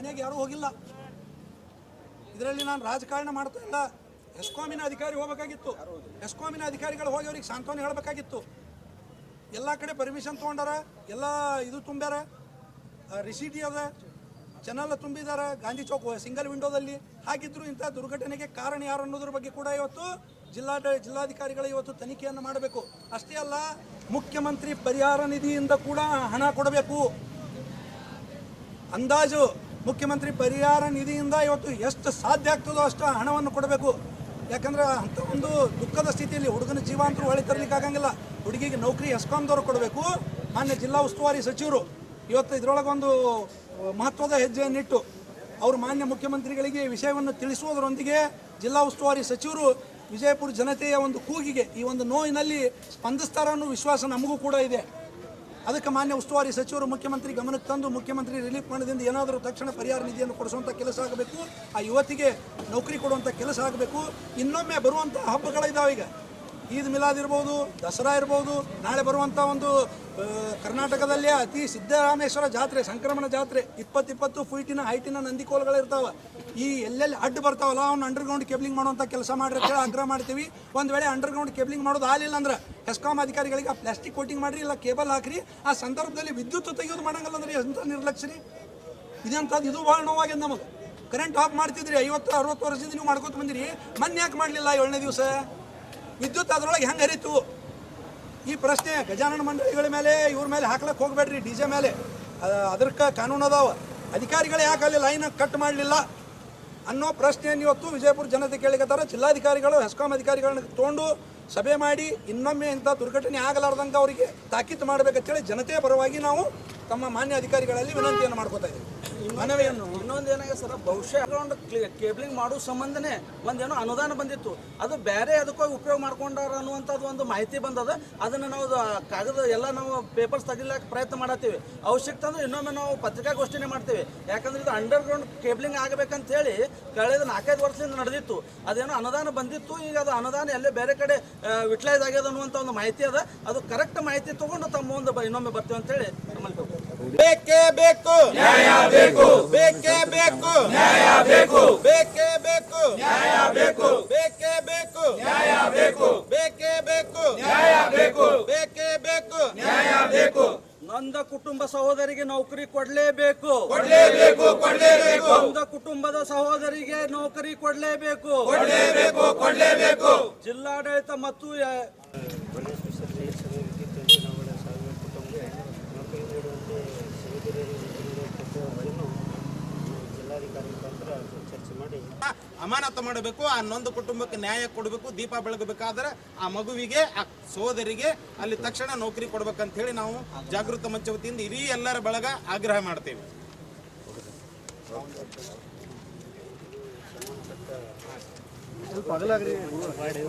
ಮನೆಗೆ ಯಾರೂ ಹೋಗಿಲ್ಲ. ಇದರಲ್ಲಿ ನಾನು ರಾಜಕಾರಣ ಮಾಡ್ತಾ ಇಲ್ಲ. ಎಸ್ಕಾಮಿನ ಅಧಿಕಾರಿ ಹೋಗಬೇಕಾಗಿತ್ತು. ಎಸ್ಕಾಮಿನ ಅಧಿಕಾರಿಗಳು ಹೋಗಿ ಅವ್ರಿಗೆ ಸಾಂತ್ವನ ಹೇಳಬೇಕಾಗಿತ್ತು. ಎಲ್ಲ ಕಡೆ ಪರ್ಮಿಷನ್ ತೊಗೊಂಡಾರ, ಎಲ್ಲ ಇದು ತುಂಬ್ಯಾರ ರಿಸೀಟಿ ಅದ ಚೆನ್ನಲ್ಲ ತುಂಬಿದಾರ, ಗಾಂಧಿ ಚೌಕ್ ಸಿಂಗಲ್ ವಿಂಡೋದಲ್ಲಿ ಹಾಗಿದ್ರು ಇಂಥ ದುರ್ಘಟನೆಗೆ ಕಾರಣ ಯಾರು ಅನ್ನೋದ್ರ ಬಗ್ಗೆ ಕೂಡ ಇವತ್ತು ಜಿಲ್ಲಾಡ ಜಿಲ್ಲಾಧಿಕಾರಿಗಳು ಇವತ್ತು ತನಿಖೆಯನ್ನು ಮಾಡಬೇಕು. ಅಷ್ಟೇ ಅಲ್ಲ, ಮುಖ್ಯಮಂತ್ರಿ ಪರಿಹಾರ ನಿಧಿಯಿಂದ ಕೂಡ ಹಣ ಕೊಡಬೇಕು. ಅಂದಾಜು ಮುಖ್ಯಮಂತ್ರಿ ಪರಿಹಾರ ನಿಧಿಯಿಂದ ಇವತ್ತು ಎಷ್ಟು ಸಾಧ್ಯ ಆಗ್ತದೋ ಅಷ್ಟು ಹಣವನ್ನು ಕೊಡಬೇಕು. ಯಾಕಂದ್ರೆ ಅಂಥ ಒಂದು ದುಃಖದ ಸ್ಥಿತಿಯಲ್ಲಿ ಹುಡುಗನ ಜೀವ ಅಂತೂ ಹೊಳಿ ತರಲಿಕ್ಕೆ ಆಗಂಗಿಲ್ಲ. ಹುಡುಗಿಗೆ ನೌಕರಿ ಎಸ್ಕಾಂದವ್ರು ಕೊಡಬೇಕು. ಮಾನ್ಯ ಜಿಲ್ಲಾ ಉಸ್ತುವಾರಿ ಸಚಿವರು ಇವತ್ತು ಇದರೊಳಗೆ ಒಂದು ಮಹತ್ವದ ಹೆಜ್ಜೆಯನ್ನಿಟ್ಟು ಅವರು ಮಾನ್ಯ ಮುಖ್ಯಮಂತ್ರಿಗಳಿಗೆ ವಿಷಯವನ್ನು ತಿಳಿಸುವುದರೊಂದಿಗೆ ಜಿಲ್ಲಾ ಉಸ್ತುವಾರಿ ಸಚಿವರು ವಿಜಯಪುರ ಜನತೆಯ ಒಂದು ಕೂಗಿಗೆ ಈ ಒಂದು ನೋವಿನಲ್ಲಿ ಸ್ಪಂದಿಸ್ತಾರ ಅನ್ನೋ ವಿಶ್ವಾಸ ನಮಗೂ ಕೂಡ ಇದೆ. ಅದಕ್ಕೆ ಮಾನ್ಯ ಉಸ್ತುವಾರಿ ಸಚಿವರು, ಮುಖ್ಯಮಂತ್ರಿ ಗಮನಕ್ಕೆ ತಂದು ಮುಖ್ಯಮಂತ್ರಿ ರಿಲೀಫ್ ಫಂಡ್ದಿಂದ ಏನಾದರೂ ತಕ್ಷಣ ಪರಿಹಾರ ನಿಧಿಯನ್ನು ಕೊಡಿಸುವಂಥ ಕೆಲಸ ಆಗಬೇಕು. ಆ ಯುವತಿಗೆ ನೌಕರಿ ಕೊಡುವಂಥ ಕೆಲಸ ಆಗಬೇಕು. ಇನ್ನೊಮ್ಮೆ ಬರುವಂಥ ಹಬ್ಬಗಳಿದ್ದಾವೆ ಈಗ. ಈದ್ ಮಿಲಾದ್ ಇರ್ಬೋದು, ದಸರಾ ಇರ್ಬೋದು, ನಾಳೆ ಬರುವಂಥ ಒಂದು ಕರ್ನಾಟಕದಲ್ಲಿ ಅತಿ ಸಿದ್ದರಾಮೇಶ್ವರ ಜಾತ್ರೆ, ಸಂಕ್ರಮಣ ಜಾತ್ರೆ, ಇಪ್ಪತ್ತಿಪ್ಪತ್ತು ಫೀಟಿನ ಹೈಟಿನ ಇರ್ತಾವೆ. ಈ ಎಲ್ಲೆಲ್ಲಿ ಅಡ್ಡು ಬರ್ತಾವಲ್ಲ, ಅವ್ನು ಅಂಡರ್ಗ್ರೌಂಡ್ ಕೇಬ್ಲಿಂಗ್ ಮಾಡುವಂಥ ಕೆಲಸ ಮಾಡ್ರಿ ಆಗ್ರಹ ಮಾಡ್ತೀವಿ. ಒಂದು ವೇಳೆ ಅಂಡರ್ಗ್ರೌಂಡ್ ಕೇಬ್ಲಿಂಗ್ ಮಾಡೋದು ಆಗಲಿಲ್ಲ ಅಂದ್ರೆ ಹೆಸ್ಕಾಂ ಅಧಿಕಾರಿಗಳಿಗೆ ಆ ಪ್ಲಾಸ್ಟಿಕ್ ಕೋಟಿಂಗ್ ಮಾಡ್ರಿ, ಇಲ್ಲ ಕೇಬಲ್ ಹಾಕ್ರಿ, ಆ ಸಂದರ್ಭದಲ್ಲಿ ವಿದ್ಯುತ್ ತೆಗೆಯೋದು ಮಾಡಂಗಲ್ಲ ಅಂದ್ರೆ ಎಂಥ ನಿರ್ಲಕ್ಷ್ಯ ರೀ ಇದಂಥದ್ದು ಇದು ಭಾಳ ನೋವಾಗಿದೆ ನಮಗೆ ಕರೆಂಟ್ ಆಫ್ ಮಾಡ್ತಿದ್ರಿ, ಐವತ್ತು, ಅರವತ್ತು ವರ್ಷದಿಂದ ನೀವು ಮಾಡ್ಕೊತ ಬಂದಿರಿ. ಮೊನ್ನೆ ಯಾಕೆ ಮಾಡಲಿಲ್ಲ ಏಳನೇ ದಿವಸ? ವಿದ್ಯುತ್ ಅದರೊಳಗೆ ಹೆಂಗೆ ಹರಿತು? ಈ ಪ್ರಶ್ನೆ ಗಜಾನನ ಮಂಡಳಿಗಳ ಮೇಲೆ, ಇವ್ರ ಮೇಲೆ ಹಾಕ್ಲಕ್ಕೆ ಹೋಗ್ಬೇಡ್ರಿ, ಡಿ ಜೆ ಮೇಲೆ. ಅದಕ್ಕೆ ಕಾನೂನು ಅದಾವ. ಅಧಿಕಾರಿಗಳು ಯಾಕೆ ಅಲ್ಲಿ ಲೈನ್ ಕಟ್ ಮಾಡಲಿಲ್ಲ ಅನ್ನೋ ಪ್ರಶ್ನೆಯನ್ನು ಇವತ್ತು ವಿಜಯಪುರ ಜನತೆ ಕೇಳಿಕತ್ತಾರ. ಜಿಲ್ಲಾಧಿಕಾರಿಗಳು, ಹೆಸ್ಕಾಂ ಅಧಿಕಾರಿಗಳನ್ನ ತೊಗೊಂಡು ಸಭೆ ಮಾಡಿ ಇನ್ನೊಮ್ಮೆ ಇಂಥ ದುರ್ಘಟನೆ ಆಗಲಾರ್ದಂಗೆ ಅವರಿಗೆ ತಾಕೀತು ಮಾಡಬೇಕಂತೇಳಿ ಜನತೆಯ ಪರವಾಗಿ ನಾವು ತಮ್ಮ ಮಾನ್ಯ ಅಧಿಕಾರಿಗಳಲ್ಲಿ ವಿನಂತಿಯನ್ನು ಮಾಡ್ಕೋತಾ ಇದ್ದೀವಿ. ಮನವಿಯನ್ನು ಇನ್ನೊಂದು ಏನಾಗ ಸರ್, ಬಹುಶಃ ಕೇಬ್ಲಿಂಗ್ ಮಾಡೋ ಸಂಬಂಧನೇ ಒಂದೇನೋ ಅನುದಾನ ಬಂದಿತ್ತು. ಅದು ಬೇರೆ ಅದಕ್ಕೋ ಉಪಯೋಗ ಮಾಡ್ಕೊಂಡಾರ ಅನ್ನುವಂಥದ್ದು ಒಂದು ಮಾಹಿತಿ ಬಂದದ. ಅದನ್ನು ನಾವು ಕಾಗದ ಎಲ್ಲ ನಾವು ಪೇಪರ್ಸ್ ತೆಗಿಲಾಕ ಪ್ರಯತ್ನ ಮಾಡತ್ತೀವಿ. ಅವಶ್ಯಕತೆ ಅಂದ್ರೆ ಇನ್ನೊಮ್ಮೆ ನಾವು ಪತ್ರಿಕಾಗೋಷ್ಠಿನೇ ಮಾಡ್ತೀವಿ. ಯಾಕಂದ್ರೆ ಇದು ಅಂಡರ್ ಗ್ರೌಂಡ್ ಕೇಬಲಿಂಗ್ ಆಗಬೇಕಂತ ಹೇಳಿ ಕಳೆದ ನಾಲ್ಕೈದು ವರ್ಷದಿಂದ ನಡೆದಿತ್ತು. ಅದೇನೋ ಅನುದಾನ ಬಂದಿತ್ತು. ಈಗ ಅದು ಅನುದಾನ ಎಲ್ಲೇ ಬೇರೆ ಕಡೆ ಯುಟಿಲೈಸ್ ಆಗ್ಯದ ಅನ್ನುವಂಥ ಒಂದು ಮಾಹಿತಿ ಅದ. ಅದು ಕರೆಕ್ಟ್ ಮಾಹಿತಿ ತಗೊಂಡು ತಮ್ಮ ಒಂದು ಇನ್ನೊಮ್ಮೆ ಬರ್ತೀವಿ ಅಂತೇಳಿ. ಬೇಕೇ ಬೇಕು. ನ್ಯಾಯ ಬೇಕು ಬೇಕೇ. ಬೇಕು ನ್ಯಾಯ ಬೇಕು. ಬೇಕೇ ಬೇಕು. ನ್ಯಾಯ ಬೇಕು ಬೇಕೇ. ಬೇಕು ನ್ಯಾಯ ಬೇಕು ಬೇಕೇ ಬೇಕು ನ್ಯಾಯ ಬೇಕು ಬೇಕೇ ಬೇಕು ನ್ಯಾಯ ಬೇಕು. ನಂದ ಕುಟುಂಬ ಸಹೋದರಿಗೆ ನೌಕರಿ ಕೊಡ್ಲೇಬೇಕು. ಕೊಡ್ಲೇಬೇಕು ಕೊಡ್ಲೇಬೇಕು. ನೊಂದ ಕುಟುಂಬದ ಸಹೋದರಿಗೆ ನೌಕರಿ ಕೊಡ್ಲೇಬೇಕು. ಕೊಡ್ಲೇಬೇಕು ಕೊಡ್ಲೇಬೇಕು. ಜಿಲ್ಲಾಡಳಿತ ಮತ್ತು ಅಮಾನತು ಮಾಡಬೇಕು, ಆ ನೊಂದು ಕುಟುಂಬಕ್ಕೆ ನ್ಯಾಯ ಕೊಡಬೇಕು, ದೀಪ ಬೆಳಗಬೇಕಾದ್ರೆ ಆ ಮಗುವಿಗೆ, ಆ ಸೋದರಿಗೆ ಅಲ್ಲಿ ತಕ್ಷಣ ನೌಕರಿ ಕೊಡ್ಬೇಕಂತ ಹೇಳಿ ನಾವು ಜಾಗೃತ ಮಂಚ ವತಿಯಿಂದ ಇಡೀ ಎಲ್ಲರ ಬಳಗ ಆಗ್ರಹ ಮಾಡ್ತೇವೆ.